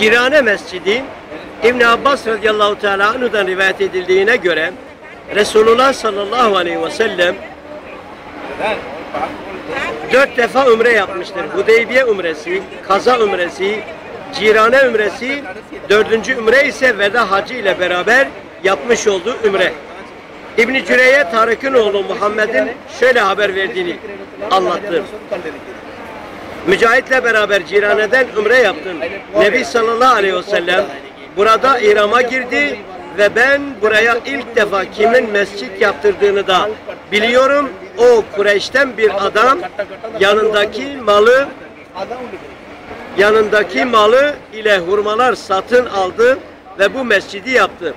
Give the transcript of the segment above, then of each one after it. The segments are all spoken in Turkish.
Cirane Mescidi İbn Abbas radıyallahu teala anhudan rivayet edildiğine göre Resulullah sallallahu aleyhi ve sellem dört defa umre yapmıştır. Hudeybiye umresi, kaza umresi, Cirane umresi, dördüncü umre ise veda hacı ile beraber yapmış olduğu umre. İbn-i Cüreyye Tarık'ın oğlu Muhammed'in şöyle haber verdiğini anlattı. Mücahit'le beraber Cirane'den umre yaptım. Nebi sallallahu aleyhi ve sellem burada İram'a girdi ve ben buraya ilk defa kimin mescit yaptırdığını da biliyorum. O Kureyş'ten bir adam yanındaki malı yanındaki malı ile hurmalar satın aldı ve bu mescidi yaptı.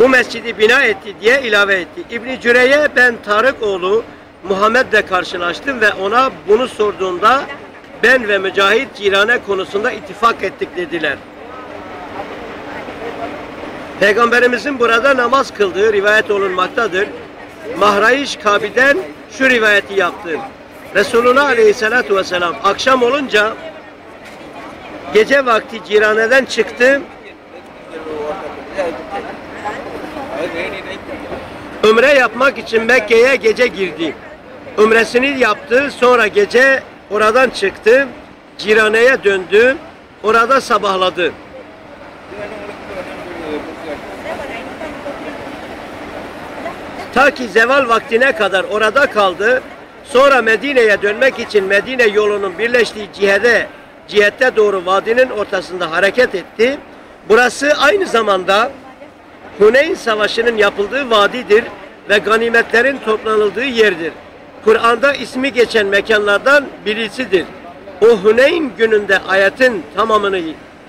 Bu mescidi bina etti diye ilave etti. İbn Cüreyye ben Tarık oğlu Muhammed'le karşılaştım ve ona bunu sorduğunda ben ve Mücahit Cirane konusunda ittifak ettik dediler. Peygamberimizin burada namaz kıldığı rivayet olunmaktadır. Mahrayiş Kabi'den şu rivayeti yaptı. Resulullah Aleyhisselatü Vesselam akşam olunca gece vakti Cirane'den çıktı. Ömre yapmak için Mekke'ye gece girdi. Ömresini yaptı, sonra gece oradan çıktı, Cirane'ye döndü, orada sabahladı. Ta ki zeval vaktine kadar orada kaldı. Sonra Medine'ye dönmek için Medine yolunun birleştiği cihede, cihette doğru vadinin ortasında hareket etti. Burası aynı zamanda Huneyn Savaşı'nın yapıldığı vadidir ve ganimetlerin toplanıldığı yerdir. Kur'an'da ismi geçen mekanlardan birisidir. O Huneyn gününde ayetin tamamını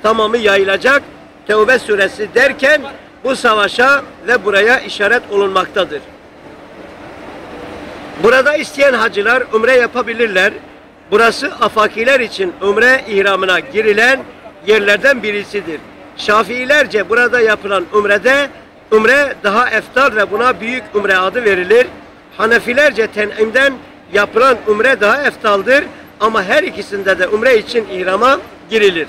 tamamı yayılacak Tevbe suresi derken bu savaşa ve buraya işaret olunmaktadır. Burada isteyen hacılar umre yapabilirler. Burası afakiler için umre ihramına girilen yerlerden birisidir. Şafiilerce burada yapılan umrede umre daha eftal ve buna büyük umre adı verilir. Hanefilerce tenimden yapılan umre daha eftaldır ama her ikisinde de umre için ihrama girilir.